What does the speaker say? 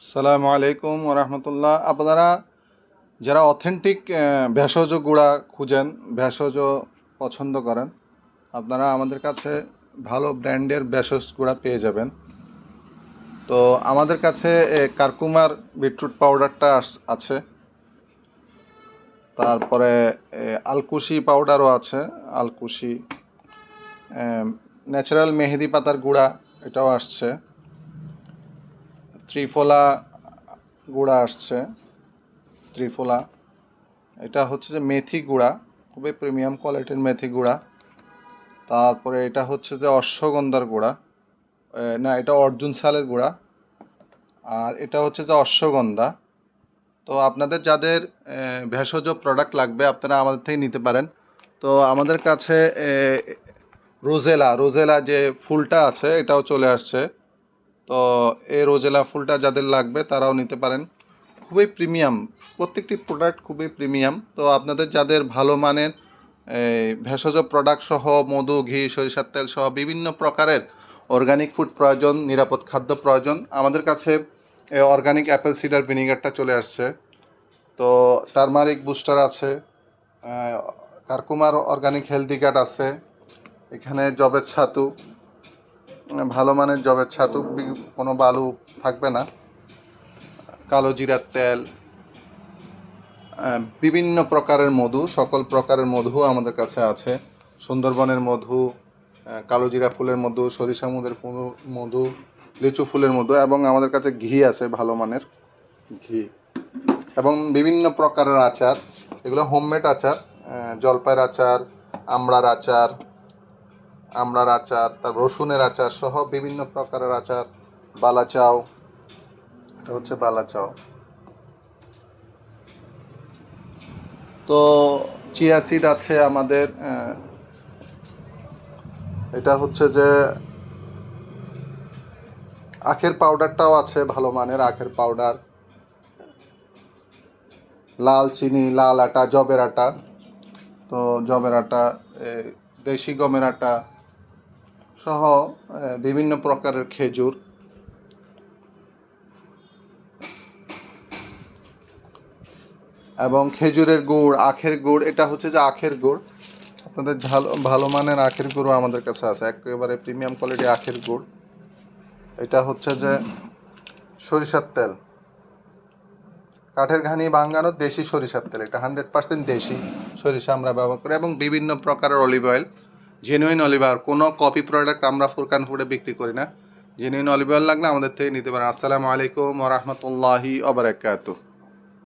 সালামু আলাইকুম রহমতুল্লাহ আপনারা যারা অথেন্টিক ভেষজ গুঁড়া খুঁজেন, ভেষজ পছন্দ করেন, আপনারা আমাদের কাছে ভালো ব্র্যান্ডের ভেষজ গুঁড়া পেয়ে যাবেন। তো আমাদের কাছে কারকুমার বিটরুট পাউডারটা আছে। তারপরে আলকুশি পাউডারও আছে। আলকুশি ন্যাচারাল মেহেদি পাতার গুঁড়া, এটাও আসছে। ত্রিফলা গুঁড়া আসছে। ত্রিফলা। এটা হচ্ছে যে মেথি গুঁড়া, খুবই প্রিমিয়াম কোয়ালিটির মেথি গুঁড়া। তারপরে এটা হচ্ছে যে অশ্বগন্ধার গুঁড়া। না, এটা অর্জুন সালের গুঁড়া। আর এটা হচ্ছে যে অশ্বগন্ধা। তো আপনাদের যাদের ভেষজ প্রোডাক্ট লাগবে, আপনারা আমাদের থেকে নিতে পারেন। তো আমাদের কাছে রোজেলা রোজেলা যে ফুলটা আছে, এটাও চলে আসছে। তো এই রোজেলা ফুলটা যাদের লাগবে তারাও নিতে পারেন। খুবই প্রিমিয়াম, প্রত্যেকটি প্রোডাক্ট খুবই প্রিমিয়াম। তো আপনাদের যাদের ভালো মানের, এই ভেষজ প্রোডাক্ট সহ, মধু, ঘি, সরিষার তেল সহ বিভিন্ন প্রকারের অর্গানিক ফুড প্রয়োজন, নিরাপদ খাদ্য প্রয়োজন, আমাদের কাছে অর্গানিক অ্যাপেল সিডার ভিনিগারটা চলে আসছে। তো টার্মারিক বুস্টার আছে কারকুমার অর্গানিক হেলদি গার্ড আছে, এখানে জবের ছাতু ভালো মানের জবের ছাতু কোনো বালু থাকবে না। কালো জিরার তেল বিভিন্ন প্রকারের মধু, সকল প্রকারের মধু আমাদের কাছে আছে। সুন্দরবনের মধু কালো জিরা ফুলের মধু, সরিষা মুদের ফুল- মধু, লিচু ফুলের মধু, এবং আমাদের কাছে ঘি আছে ভালো মানের, ঘি। এবং বিভিন্ন প্রকারের আচার, এগুলো হোমমেড আচার জলপাইয়ের আচার, আমড়ার আচার আমড়ার আচার, তার রসুনের আচার সহ বিভিন্ন প্রকারের আচার, বালাচাও। এটা হচ্ছে বালাচাও। তো চিয়া সিড আছে আমাদের এটা হচ্ছে যে আখের পাউডারটাও আছে ভালো মানের, আখের পাউডার। লাল চিনি, লাল আটা, জবের আটা। তো জবের আটা দেশি গমের আটা সহ বিভিন্ন প্রকারের খেজুর। এবং খেজুরের গুড়, আখের গুড়, এটা হচ্ছে যে আখের গুড়। আপনাদের ভালো ভালো মানের আখের গুঁড়ো আমাদের কাছে আছে, একেবারে প্রিমিয়াম কোয়ালিটি আখের গুড়। এটা হচ্ছে যে সরিষার তেল। কাঠের ঘানি ভাঙানো দেশি সরিষার তেল, এটা হান্ড্রেড পার্সেন্ট দেশি সরিষা আমরা ব্যবহার করি, এবং বিভিন্ন প্রকারের olive oil genuine olive oil কোনো কপি প্রোডাক্ট আমরা ফুরকান ফুডে বিক্রি করি না। জেনুইন অলিভ অয়েল লাগলে আমাদের থেকে নিতে পারেন। আসসালামু আলাইকুম রহমতুল্লাহি ওবরাকাতুহ